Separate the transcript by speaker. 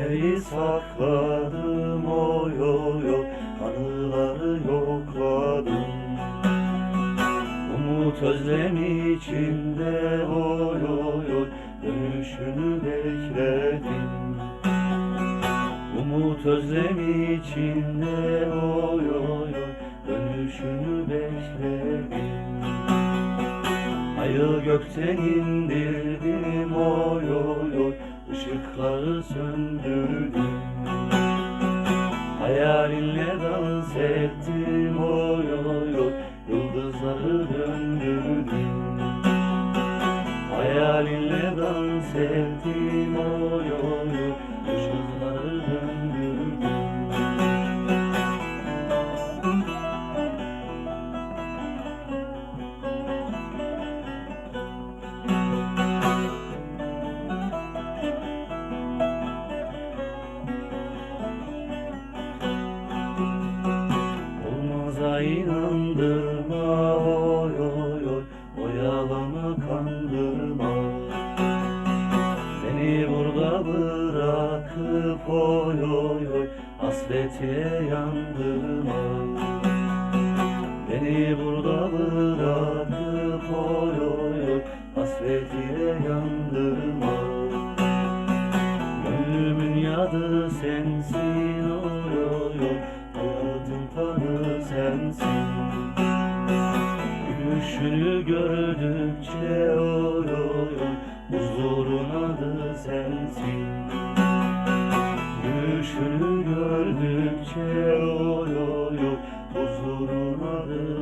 Speaker 1: Neleri sakladım oy oy oy. Anıları yokladım. Umut özlem içinde oy oy oy. Dönüşünü bekledim. Umut özlem içinde oy oy oy. Dönüşünü bekledim. Ayı gökten indirdim oy oy oy Işıkları söndürdüm Hayalinle dans ettim oy oy oy. Yıldızları döndürdüm Hayalinle dans ettim oy oy Olmaza inandırma oy oy oy. O yalanı kandırma. Seni burada bırakıp oy oy oy Hasrete yandırma. Beni burada bırakıp oy oy oy Hasretiye yandırma. Gönlümün yadı sensin oy oy oy Gülüşünü gördükçe oy oy oy Huzurun adı sensin. Gülüşünü gördükçe oy oy oy Huzurun adı